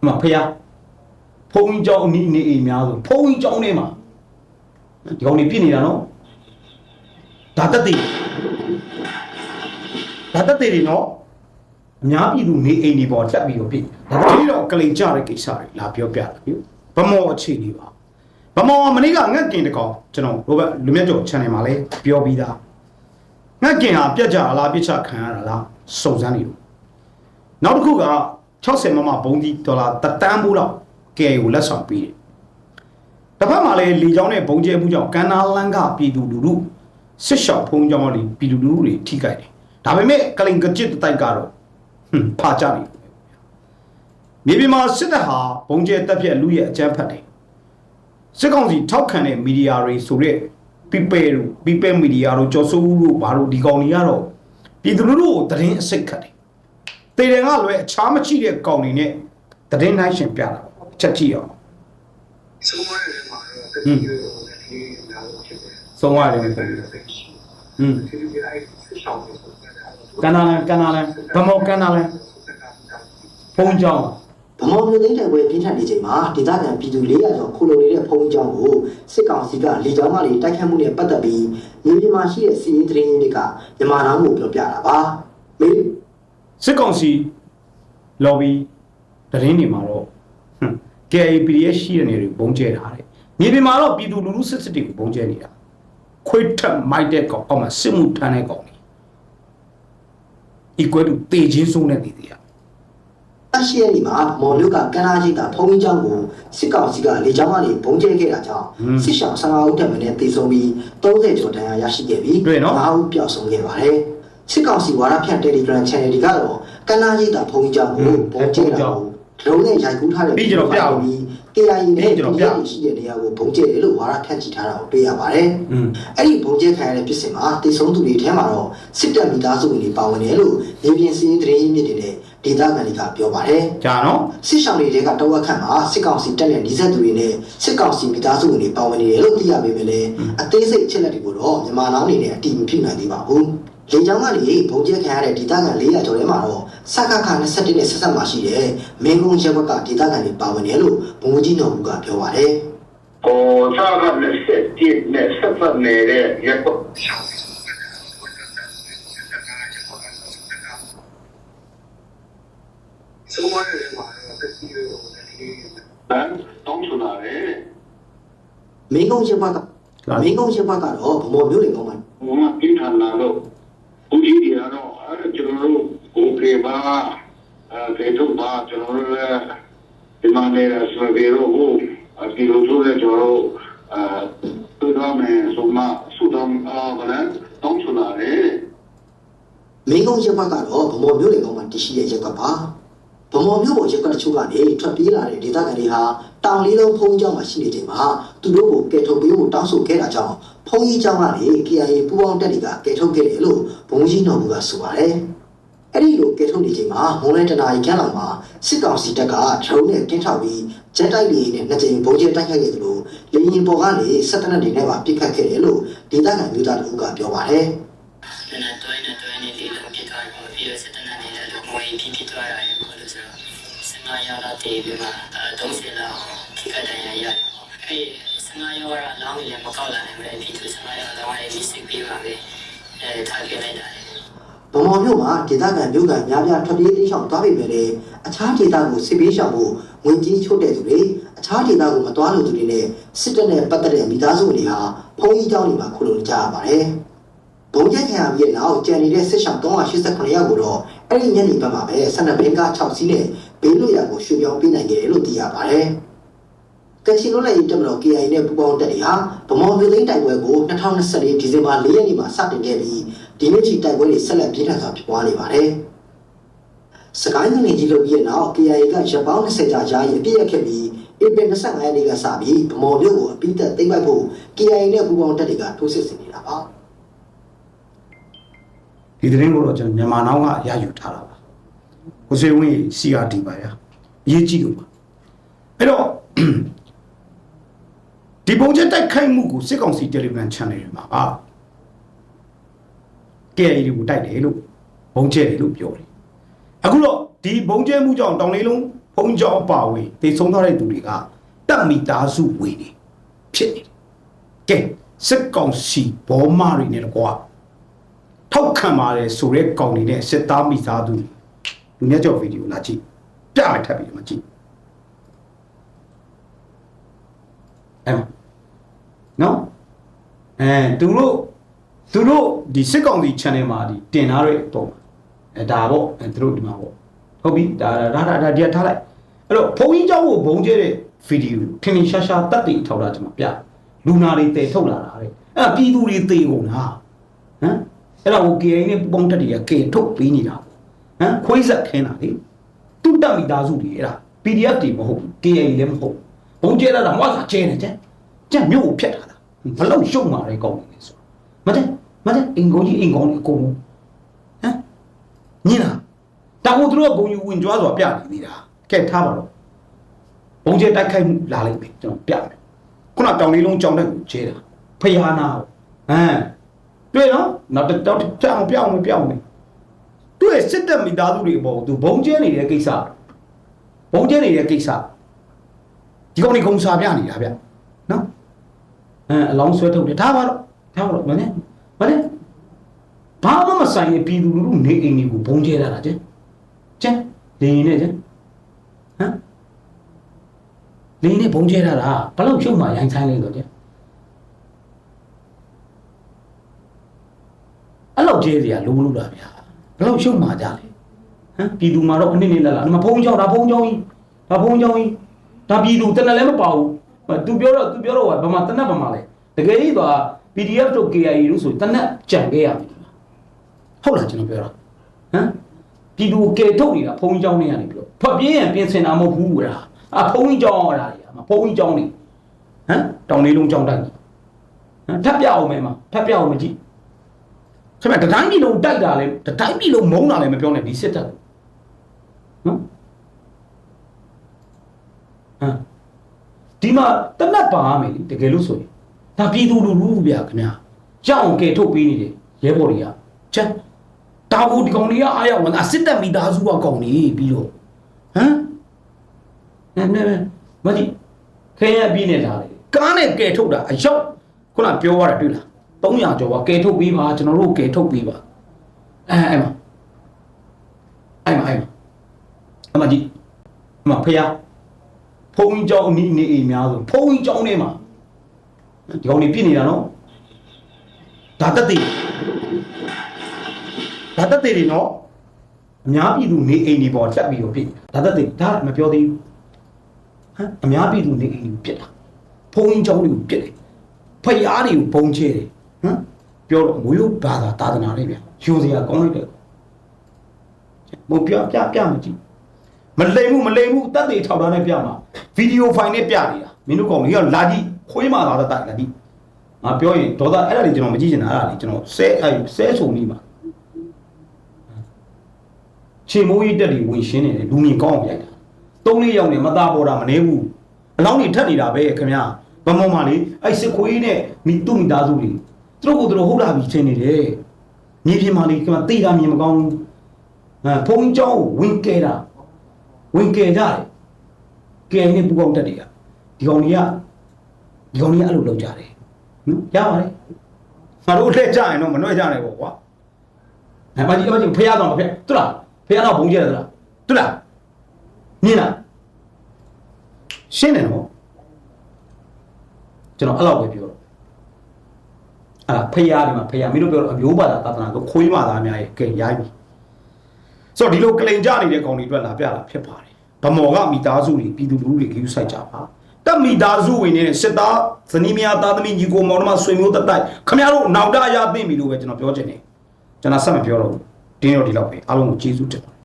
ဟိုမှာဖះဖုံးเจ้าအနီးနေအိမ်များဆိုဖုံးเจ้าနေမှာဒီကောင်နေပြစ်နေတာနော်ဒါတက်တည်ဒါတက်တည်တွေနော်အများပြည်သူနေအိမ်ဒီပေါ်တက်ပြီးတော့ပြစ်ဒါတတိတော့ကလိန်ကြတဲ့ကိစ္စတွေလာပြောပြတာပြဗမောအခြေအနေပါဗမောမနေ့ကငက်ကင်တကောင်ကျွန်တော်ရိုဘတ်လူမြတ်ကျော် channel မှာလည်းပြောပြီးသားငက်ကင်ဟာပြက်ကြလားပြစ်ချခံရတာလားစုံစမ်းနေလို့ နောက်တစ်ခုက 60မမဘုံဒီဒေါ်လာတတန်းဘူးတော့ကဲကိုလက်ဆောင်ပေးတယ်။တစ်ဖက်မှာလည်းလေချောင်းနဲ့ဘုံကျဲမှုကြောင့်ကန်နာလန်းကပြည်သူလူထုစစ်ရှောက်ဖုံးကြောင်းတွေပြည်သူလူထုတွေထိကြိုက်တယ်။ဒါပေမဲ့ကလိန်ကကြစ်တိုက်ကတော့ဟွန်းဖာကြနေတယ်။မြေပြင်မှာစစ်တပ်ဟာဘုံကျဲတက်ပြက်လူရဲ့အကြမ်းဖက်တယ်။စစ်ကောင်စီထောက်ခံတဲ့မီဒီယာတွေဆိုတဲ့ people တို့ people media တို့ကြော်စိုးဦးတို့ဘာလို့ဒီကောင်တွေကတော့ပြည်သူလူထုကိုသတင်းအစိတ်ခတ်တယ်။ တေတယ်ကလွယ်အခြားမရှိတဲ့ကောင်တွေနဲ့တည်င်းနိုင်ရှင်ပြတာပေါ့အချက်ကြည့်အောင်ဆုံးမတဲ့မှာတော့တတိယကိုလည်းများလို့ဖြစ်တယ်ဆုံးရတယ်နဲ့ပုံ။ပြီးဒီလိုမျိုးအဲ့ရှောင်းနေဆိုတာကန်နာလန်ကန်နာလန်ဗမောကန်နာလန်ဖုံးကြောင်းဗမောမျိုးသိန်းတိုက်ပွဲပြင်းထန်နေချိန်မှာဒေသခံပြည်သူ400ကျော်ခိုလုံနေတဲ့ဖုံးကြောင်းကိုစစ်ကောင်စီကလေကြောင်းကနေတိုက်ခတ်မှုနဲ့ပတ်သက်ပြီးမြေပြင်မှာရှိတဲ့စီးရေးသတင်းတွေကမြန်မာနာကိုပြောပြတာပါမေး စစ်ကောင်စီ lobby တရင်တွေမှာတော့ဟွန်း KAPDS ရှိတဲ့နေတွေဘုံကျဲတာတဲ့မြေပြင်မှာတော့ပြည်သူလူထုစစ်စစ်တွေကိုဘုံကျဲနေတာခွေးထက်မိုက်တဲ့ကောင်အောက်မှာစစ်မှုထမ်းတဲ့ကောင်တွေ equal to တေချင်းဆုံးတဲ့နေတွေอ่ะအရှိရဒီမှာမော်မြို့ကကန္နာကြီးကဖုံးကြောင်းကိုစစ်ကောင်စီကလေကြောင်းကနေပုံကျဲခဲ့တာကြောင့်စစ်ရှောင်း15ဦးတက်မနဲ့တေဆုံးပြီး30ကျော်တန်းရရှိခဲ့ပြီး9ဦးပျောက်ဆုံးခဲ့ပါတယ် စစ်ကောင်စီဝါဒဖြန့် Telegram Channel တွေကတော့ကန္နာကြီးကဖုံးကြောင်းကိုပုံကျဲတာကိုဒရုန်းနဲ့ရိုက်ကူးထားတဲ့ KIA နဲ့ KIA ရှိတဲ့နေရာကိုပုံကျဲတယ်လို့ဝါဒဖြန့်ချီထားတာကိုတွေ့ရပါတယ်อืมအဲ့ဒီပုံကျဲခံရတဲ့ဖြစ်စဉ်မှာတည်ဆုံးသူတွေထဲမှာတော့စစ်တပ်မိသားစုဝင်တွေပါဝင်တယ်လို့မြေပြင်စည်းသတင်းရင်းမြစ်တွေနဲ့ဒေသခံတွေကပြောပါတယ်ကြာနော်စစ်ဆောင်တွေကတဝက်ခန့်မှာစစ်ကောင်စီတပ်နဲ့နှိစက်သူတွေနဲ့စစ်ကောင်စီမိသားစုဝင်တွေပါဝင်နေတယ်လို့သိရပေမဲ့လည်းအသေးစိတ်အချက်လက်တွေကိုတော့မြန်မာနောင်နေနဲ့အတိမပြုနိုင်သေးပါဘူး လေကြောင်းကနေပုံကျဲခံရတဲ့ဒေသခံ400ကျော်ထဲမှာတော့စက္ကခ21နဲ့ဆက်ဆက်မှာရှိတဲ့မင်းကုန်းရပ်ဘက်ကဒေသခံတွေပါဝင်တယ်လို့ဘုံကြီးတော်ကပြောပါတယ်ဟိုစားကလည်းဆက်ပြည့်နဲ့ဆက်ဖက်နေတဲ့ရက်ပေါ့ရှောင်းနေဆုံးမတဲ့မှာတော့တတိယကိုလည်းဟမ်တောင်းဆိုတာလေမင်းကုန်းရပ်ဘက်ကမင်းကုန်းရပ်ဘက်ကတော့ဗမော်မျိုးတွေကောင်းမှာဘုံကပြင်းထန်လာတော့ ဦးကြီးတွေကတော့အဲ့ကျွန်တော်တို့ကိုကေပါအဲဒေတုပါကျွန်တော်တို့လည်းဒီမှာနေတာဆိုပြီးတော့ဟိုဒီလိုဆိုတဲ့ကျွန်တော်တို့အဲသူတော်မယ်ဆိုမှဆူတော်အားကလည်းတောင်းဆိုတာလေမင်းကုန်းရပ်ဘက်ကတော့ဗမော်မျိုးတွေကောင်းမှာတရှိတဲ့ရပ်ဘက်ပါ ဗမော်မျိုးပေါ်ရပ်ဘက်တချို့ကနေထွက်ပြေးလာတဲ့ဒေသခံတွေဟာတောင်လေးလုံးဖုံးကျောင်းမှာရှိနေချိန်မှာသူတို့ကိုကယ်ထုတ်ပေးဖို့တောင်းဆိုခဲ့တာကြောင့်ဖုံးကြီးကျောင်းကနေ KIA ပူးပေါင်းတပ်တွေကကယ်ထုတ်ခဲ့တယ်လို့ဘုံကြီးတော်ကဆိုပါတယ်အဲ့ဒီလိုကယ်ထုတ်နေချိန်မှာမုံလဲတနာရီခန့်လောက်မှာစစ်ကောင်စီတပ်ကဒရုန်းနဲ့ကင်းထောက်ပြီးဂျက်တိုက်တွေနဲ့နှစ်ကြိမ်ပုံကျဲတိုက်ခိုက်ခဲ့သလိုလေရင်ပေါ်ကနေစက်တနက်တွေနဲ့ပါပစ်ခတ်ခဲ့တယ်လို့ဒေသခံမျိုးသားတို့ကပြောပါတယ် 15ရောက်လာတည်ပြီးမှအဲ30လောက်ခိကတန်ရရတယ်အဲ15ရောက်ရလောင်းလည်းမကောက်လာနိုင်ဘူးလေဒီသူ15ရောက်တော့အဲဒီစစ်ပြီးပါပဲအဲထားခဲ့လိုက်တာလေ ။ဗမော်မြို့မှာဒေသခံမြို့ကန်များပြားထွက်ပြေးတိမ်းရှောင်သွားပြီပဲလေအခြားဒေသကိုစစ်ပေးရှောင်ဖို့ဝင်ကြီးချို့တဲ့သူတွေအခြားဒေသကိုမသွားလို့သူတွေနဲ့စစ်တပ်နဲ့ပတ်သက်တဲ့မိသားစုတွေဟာဖုံးကြီးเจ้าတွေမှာခုလိုကြရပါတယ်။ဘုံကျက်ခံရပြီးတဲ့နောက်ကြံနေတဲ့စစ်ရှောင်389ယောက်ကိုတော့အဲ့ဒီညနေဘက်မှာပဲဆန္ဒဘင်းကား6စီးနဲ့ ဘေးလွတ်ရာကိုရွှေ့ပြောင်းပေးနိုင်ခဲ့တယ်လို့သိရပါတယ်။ကချင်လွတ်လပ်ရေးတပ်မတော် KIA နဲ့ပူးပေါင်းတပ်တွေဟာဗမော်မြို့သိမ်းတိုက်ပွဲကို2024ဒီဇင်ဘာ4ရက်နေ့မှာစတင်ခဲ့ပြီးဒီနေ့ထိတိုက်ပွဲတွေဆက်လက်ပြင်းထန်စွာဖြစ်ပွားနေပါတယ်။စကိုင်းနိုင်ငံကြီးလုပ်ပြီးတဲ့နောက် KIA ကရပ်ပေါင်း20ကြာကြာရင်အပြည့်ရခဲ့ပြီးဧပြီ25ရက်နေ့ကစပြီးဗမော်မြို့ကိုအပိသက်သိမ်းပိုက်ဖို့ KIA နဲ့ပူးပေါင်းတပ်တွေကထိုးစစ်ဆင်နေတာပါ။ဒီသတင်းကိုတော့ကျွန်တော်မြန်မာနောက်ကရယူထားတာပါ ကိုစေဝင်း CRT ပါဗျာအရေးကြီးလို့ပါအဲ့တော့ဒီပုံချက်တိုက်ခိုက်မှုကိုစစ်ကောင်စီ Telegram Channel တွေမှာပါ KA တွေကိုတိုက်တယ်လို့ဘုံကျဲတယ်လို့ပြောတယ်အခုတော့ဒီဘုံကျဲမှုကြောင့်တောင်လေးလုံးဖုံုံးကြောင်းအပါဝင်တေဆုံးသွားတဲ့သူတွေကတက်မိသားစုဝင်နေဖြစ်နေတယ်ကဲစစ်ကောင်စီဘောမတွေနဲ့တကွာထောက်ခံပါတယ်ဆိုရဲကောင်တွေနဲ့စစ်သားမိသားစုတွေ လူမြတ်ကျော်ဗီဒီယိုလာကြည့်ပြမယ်ထပ်ပြီးတော့မကြည့်အဲ့မှာနော်အဲသူတို့သူတို့ဒီစစ်ကောင်စီ channel မှာဒီတင်ထားတဲ့ပုံမှာအဲဒါပေါ့အဲသူတို့ဒီမှာပေါ့ဟုတ်ပြီဒါဒါဒါဒါဒီကထားလိုက်အဲ့တော့ဘုံကြီးเจ้าကိုဘုံကျဲတဲ့ဗီဒီယိုထင်ထင်ရှားရှားတက်တည်ထောက်တာကျွန်တော်ပြလူနာတွေတည်ထုတ်လာတာတဲ့အဲ့ဒါပြည်သူတွေတည်ကုန်တာဟမ်အဲ့ဒါကို KA နဲ့ပုံတက်တွေက K ထုတ်ပေးနေတာ ့ ဟမ်ခွေးဆက်ခင်းတာလေသူ့တက်မိသားစုတွေအဲ့ဒါ PDF တွေမဟုတ်ဘူး KA လည်းမဟုတ်ဘုံကျဲတာတော့မွားစာကျဲနေတယ်ကြက်မြို့ကိုဖျက်ထားတာဘလောက်ရှုံမာတယ်ကောင်းနေဆိုမတဲ့မတဲ့အင်ကုန်ကြီးအင်ကုန်ကြီးအကုန်လုံးဟမ်ညင်လားတာကိုသူတို့ကဂုံယူဝင်ကြွားစွာပြနေနေတာကဲထားပါတော့ဘုံကျဲတိုက်ခိုက်မှုလာလိုက်ပြီကျွန်တော်ပြမယ်ခုနတောင်လေးလုံးကြောင်တဲ့ကိုကျဲတာဖျားနာဟမ်တွေ့နော်နောက်တစ်တောက်ပြောင်းပြောင်းပြောင်း နေတွေ့စစ်တပ်မိသားစုတွေအပေါ်သူဘုံကျဲနေတဲ့ကိစ္စဘုံကျဲနေတဲ့ကိစ္စဒီကောင်တွေဂုံစာပြနေတာဗျနော်အဲအလောင်းဆွဲထုတ်တယ်ဒါပါတော့ဒါပါတော့မနဲ့မနဲ့ဘာမှမဆိုင်ရဲ့ပြည်သူလူထုနေအိမ်တွေကိုဘုံကျဲတာလားကျဲကျဲနေနေကျဲဟမ်နေနေဘုံကျဲတာလားဘလို့ရှုံမှရိုင်းဆိုင်လိုက်တော့ကျဲအဲ့လောက်ကျဲစရာလိုမလို့လားဗျာ ဘလို့ရှုံမှကြလေဟမ်ပြည်သူမှာတော့အနည်းနည်းလာလာဒီမှာဘုံကြောင်ဒါဘုံကြောင်ကြီးဒါဘုံကြောင်ကြီးဒါပြည်သူတနက်လည်းမပါဘူးသူပြောတော့သူပြောတော့ဘာမှတနက်ဘာမှလဲတကယ်ကြီးသွား PDF တို့ KIA တို့ဆိုတနက်ကြံခဲ့ရပြီဟုတ်လားကျွန်တော်ပြောတာဟမ်ပြည်သူကေထုတ်နေတာဘုံကြောင်တွေကနေပြီးတော့ဖတ်ပြင်းရင်ပြင်ဆင်တာမဟုတ်ဘူးကွာအဘုံကြောင်ရတာလေဘုံကြောင်နေဟမ်တောင်လေးလုံးကြောင်တိုက်ဟမ်ထပ်ပြအောင်မဲမှာထပ်ပြအောင်မကြည့် ဆိုမဲ့တတိုင်းပြည်လုံးတိုက်တာလေတတိုင်းပြည်လုံးမုန်းတာလည်းမပြောနဲ့ဒီစစ်တပ်နော်ဟမ်ဒီမှာတနက်ပါမယ်လေတကယ်လို့ဆိုရင်ဒါပြည်သူလူထုဗျာခင်ဗျာကြောက်အောင်ကဲထုတ်ပေးနေတယ်ရဲဘော်တွေကချက်တာဘူးဒီကောင်တွေကအားရဝင်အစစ်တပ်မိသားစုကကောင်နေပြီးတော့ဟမ်နဲနဲမကြီးခဲရပြီးနေလာတယ်ကားနဲ့ကဲထုတ်တာအရောက်ခုနပြောရတာတွေ့လား 300ကျော်ပါကဲထုတ်ပေးပါကျွန်တော်တို့ကဲထုတ်ပေးပါအဲအဲ့မှာအဲ့မှာအဲ့မှာအမကြီးအမဖေးဖုံးကြောင်းအနီးနေအိမ်များဆိုဖုံးကြောင်းထဲမှာဒီကောင်နေပြစ်နေတာနော်ဒါတက်တည်ဒါတက်တည်တွေနော်အများပြည်သူနေအိမ်တွေပေါ်တက်ပြီးတော့ပြစ်ဒါတက်တည်ဒါမပြောသေးဘူးဟမ်အများပြည်သူနေအိမ်တွေပြစ်တာဖုံးကြောင်းတွေကိုပြစ်တယ်ဖျားတွေကိုပုံချဲတယ် ဟမ်ပြောတော့မွေးဘာသာသာသနာလေးဗျယူစရာကောင်းလိုက်တယ်မပြပြပြမကြည့်မလိမ်ဘူးမလိမ်ဘူးတက်သေးထောက်ထားနဲ့ပြမှာဗီဒီယိုဖိုင်နဲ့ပြနေတာမင်းတို့ကောင်တွေကလာကြည့်ခွေးမာလာတော့တိုက်လာကြည့်ငါပြောရင်ဒေါသအဲ့ဒါတွေကျွန်တော်မကြည့်ချင်တာအဲ့ဒါတွေကျွန်တော်ဆဲအဲ့ဆဲဆုံနေမှာချေမိုးကြီးတက်တွေဝင်ရှင်းနေတယ်လူမြင်ကောင်းအောင်ရိုက်တာသုံးလေးယောက်နဲ့မသားပေါ်တာမနေဘူးအလောင်းတွေထက်နေတာပဲခင်ဗျာဗမောမာလေးအဲ့စစ်ခွေးနဲ့မိသူ့မိသားစုတွေ သူတို့ကိုသူတို့ဟုတ်လာပြီချင်းနေတယ်မြေပြင်မှာလေးခင်ဗျာတိတာမြင်မကောင်းဘူးအဲဖုန်းကြောင်းဝင်ကဲတာဝင်ကဲကြတယ်ကဲနေပူပေါင်းတက်တွေကဒီကောင်တွေကဒီကောင်တွေကအဲ့လိုလုပ်ကြတယ်နော်ရပါတယ်ငါတို့လက်ကြရင်တော့မနှွဲ့ကြနိုင်ပေါ့ကွာအဲမကြီးအမကြီးဖះတော့မဖះတူလားဖះတော့ဘုံကျဲတယ်တူလားတူလားမြင်လားရှင်းတယ်နော်ကျွန်တော်အဲ့လောက်ပဲပြောတော့ အဲ့ဒါဖះဒီမှာဖះမင်းတို့ပြောတော့အမျိုးဘာသာသာသနာကိုခွေးမာသားများရဲ့ကဲရိုင်းပြီဆိုတော့ဒီလိုကလိန်ကြနေတဲ့ကောင်တွေအတွက်လာပြတာဖြစ်ပါတယ်ဗမော်ကမိသားစုတွေပြည်သူလူထုတွေခ ्यू ဆိုင်ကြပါတက်မိသားစုဝင်နေတဲ့စစ်သားဇနီးမယားသားသမီးညီကိုမောင်နှမဆွေမျိုးတက်တိုက်ခမရတို့နောက်တရသိပြီလို့ပဲကျွန်တော်ပြောချင်တယ်ကျွန်တော်ဆက်မပြောတော့ဘူးတင်းတော့ဒီလောက်ပဲအားလုံးကိုကျေးဇူးတင်ပါတယ်